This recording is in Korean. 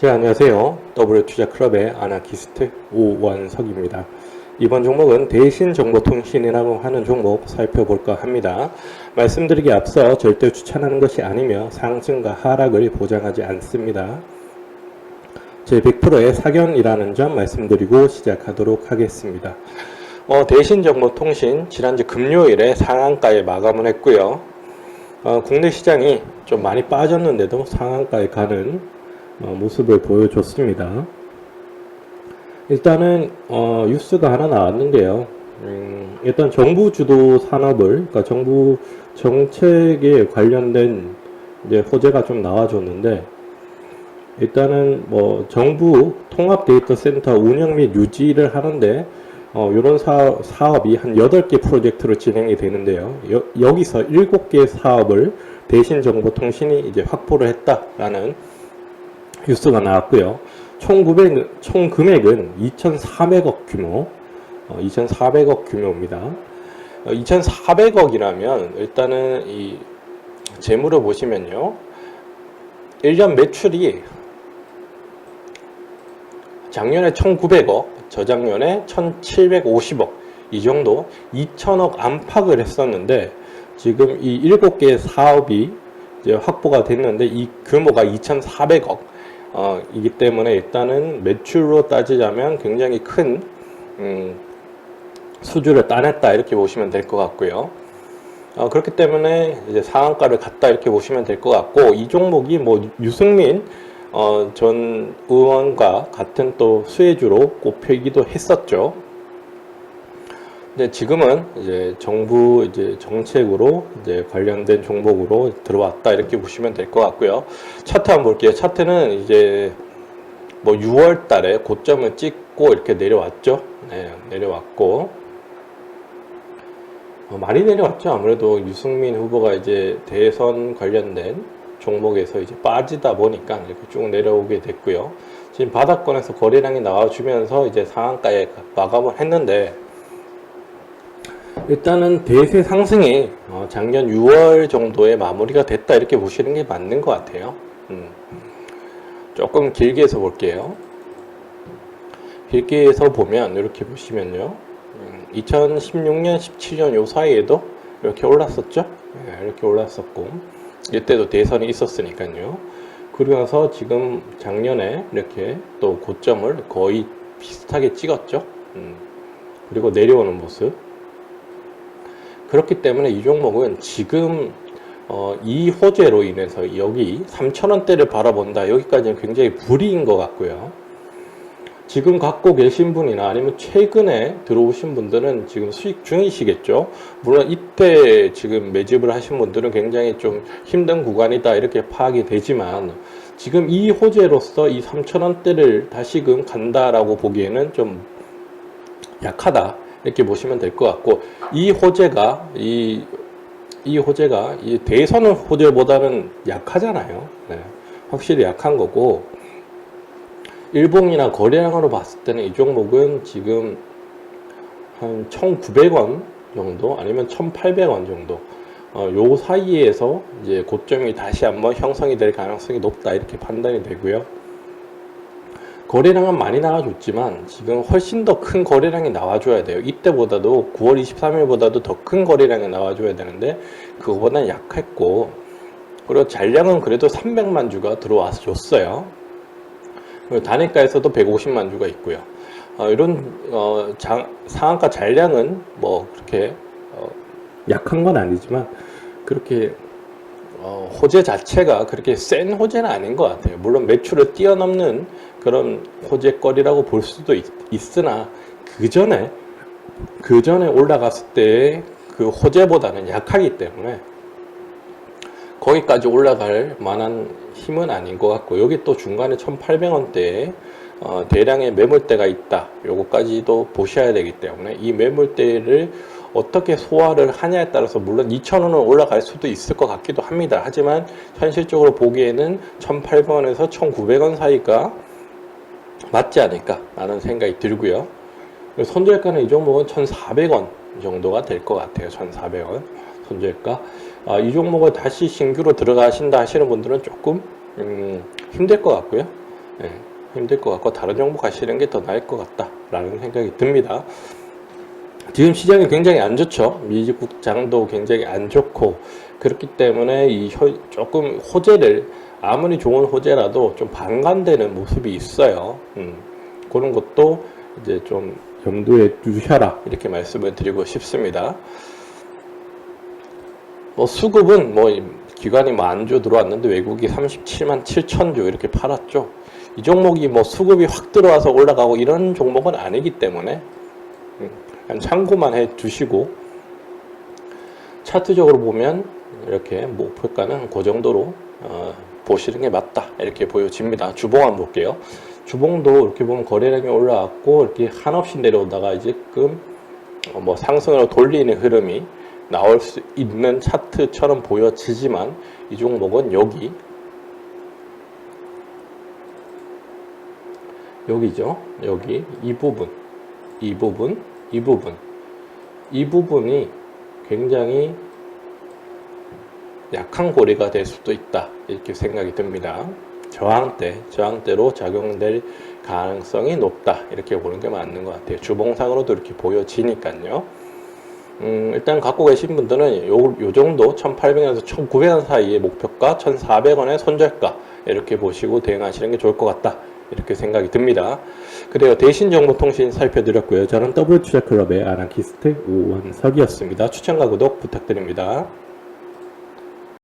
네, 안녕하세요. W투자클럽의 아나키스트 오원석입니다. 이번 종목은 대신 정보통신이라고 하는 종목 살펴볼까 합니다. 말씀드리기 앞서 절대 추천하는 것이 아니며 상승과 하락을 보장하지 않습니다. 제 100%의 사견이라는 점 말씀드리고 시작하도록 하겠습니다. 어, 대신 정보통신 지난주 금요일에 상한가에 마감을 했고요. 어, 국내 시장이 좀 많이 빠졌는데도 상한가에 가는 어, 모습을 보여줬습니다. 일단은 어, 뉴스가 하나 나왔는데요. 음, 일단 정부 주도 산업을, 그러니까 정부 정책에 관련된 이제 호재가 좀 나와줬는데 일단은 뭐 정부 통합 데이터 센터 운영 및 유지를 하는데 어, 이런 사, 사업이 한 8개 프로젝트로 진행이 되는데요. 여, 기서 7개 사업을 대신 정보통신이 이제 확보를 했다라는 뉴스가 나왔고요. 총, 900, 총 금액은 2,400억 규모, 어, 2,400억 규모입니다. 어, 2,400억이라면 일단은 이 재물을 보시면요. 1년 매출이 작년에 1,900억, 저작년에 1,750억 이 정도 2천억 안팎을 했었는데 지금 이 7개의 사업이 확보가 됐는데 이 규모가 2,400억 어, 이기 때문에 일단은 매출로 따지자면 굉장히 큰 음, 수주를 따냈다 이렇게 보시면 될 것 같고요. 어, 그렇기 때문에 이제 상한가를 갔다 이렇게 보시면 될 것 같고 이 종목이 뭐 유승민 어, 전 의원과 같은 또 수혜주로 꼽히기도 했었죠. 근데 지금은 이제 정부 이제 정책으로 이제 관련된 종목으로 들어왔다 이렇게 보시면 될 것 같고요. 차트 한번 볼게요. 차트는 이제 뭐 6월 달에 고점을 찍고 이렇게 내려왔죠. 네, 내려왔고 어, 많이 내려왔죠. 아무래도 유승민 후보가 이제 대선 관련된 종목에서 이제 빠지다 보니까 이렇게 쭉 내려오게 됐고요. 지금 바닥권에서 거래량이 나와주면서 이제 상한가에 마감을 했는데 일단은 대세 상승이 어, 작년 6월 정도에 마무리가 됐다 이렇게 보시는 게 맞는 것 같아요. 음. 조금 길게 해서 볼게요. 길게 해서 보면 이렇게 보시면요. 음, 2016년, 17년 요 사이에도 이렇게 올랐었죠. 네, 이렇게 올랐었고 이때도 대선이 있었으니까요. 그러면서 지금 작년에 이렇게 또 고점을 거의 비슷하게 찍었죠. 음. 그리고 내려오는 모습. 그렇기 때문에 이 종목은 지금 어, 이 호재로 인해서 여기 3천원대를 바라본다. 여기까지는 굉장히 불이인 것 같고요. 지금 갖고 계신 분이나 아니면 최근에 들어오신 분들은 지금 수익 중이시겠죠. 물론 이때 지금 매집을 하신 분들은 굉장히 좀 힘든 구간이다 이렇게 파악이 되지만 지금 이 호재로서 이 3천원대를 다시금 간다라고 보기에는 좀 약하다. 이렇게 보시면 될 것 같고 이 호재가 이, 이 호재가 이 대선 호재보다는 약하잖아요. 네. 확실히 약한 거고 일봉이나 거래량으로 봤을 때는 이 종목은 지금 한 1,900원 정도 아니면 1,800원 정도 어, 요 사이에서 이제 고점이 다시 한번 형성이 될 가능성이 높다 이렇게 판단이 되고요. 거래량은 많이 나와줬지만 지금 훨씬 더 큰 거래량이 나와줘야 돼요. 이때보다도 9월 23일보다도 더 큰 거래량이 나와줘야 되는데 그거보다는 약했고 그리고 잔량은 그래도 300만 주가 들어와서 줬어요. 그리고 단일가에서도 150만 주가 있고요. 어, 이런 어, 장, 상한가 잔량은 뭐 그렇게 어, 약한 건 아니지만 그렇게 어, 호재 자체가 그렇게 센 호재는 아닌 것 같아요. 물론 매출을 뛰어넘는 그런 호재거리라고 볼 수도 있, 으나 그 전에 그 전에 올라갔을 때그 호재보다는 약하기 때문에 거기까지 올라갈 만한 힘은 아닌 것 같고 여기 또 중간에 1,800원대에 어, 대량의 매물대가 있다. 요거까지도 보셔야 되기 때문에 이 매물대를 어떻게 소화를 하냐에 따라서 물론 2,000원은 올라갈 수도 있을 것 같기도 합니다. 하지만 현실적으로 보기에는 1,800원에서 1,900원 사이가 맞지 않을까 라는 생각이 들고요. 손절가는 이 종목은 1,400원 정도가 될 것 같아요. 1,400원 손절가. 아, 이 종목을 다시 신규로 들어가신다 하시는 분들은 조금 음, 힘들 것 같고요. 예, 힘들 것 같고 다른 종목 가시는 게 더 나을 것 같다라는 생각이 듭니다. 지금 시장이 굉장히 안 좋죠. 미국장도 굉장히 안 좋고 그렇기 때문에 이 혀- 조금 호재를 아무리 좋은 호재라도 좀 반감되는 모습이 있어요. 음, 그런 것도 이제 좀 염두에 두셔라 이렇게 말씀을 드리고 싶습니다. 뭐 수급은 뭐 기관이 뭐 안주 들어왔는데 외국이 37만 7천 주 이렇게 팔았죠. 이 종목이 뭐 수급이 확 들어와서 올라가고 이런 종목은 아니기 때문에 음, 그냥 참고만 해 두시고 차트적으로 보면 이렇게 목표가는 그 정도로 어, 보시는 게 맞다 이렇게 보여집니다. 주봉 한번 볼게요. 주봉도 이렇게 보면 거래량이 올라왔고 이렇게 한없이 내려오다가 지금 어, 뭐 상승으로 돌리는 흐름이 나올 수 있는 차트처럼 보여지지만 이 종목은 여기 여기죠. 여기 이 부분, 이 부분, 이 부분, 이 부분이 굉장히 약한 고리가 될 수도 있다 이렇게 생각이 듭니다. 저항대, 저항대로 작용될 가능성이 높다 이렇게 보는 게 맞는 것 같아요. 주봉상으로도 이렇게 보여지니까요. 음, 일단 갖고 계신 분들은 요, 요 정도 1,800원에서 1,900원 사이의 목표가 1,400원의 손절가 이렇게 보시고 대응하시는 게 좋을 것 같다. 이렇게 생각이 듭니다. 그래요. 대신 정보통신 살펴드렸고요. 저는 W투자클럽의 아나키스트 오원석이었습니다. 추천과 구독 부탁드립니다.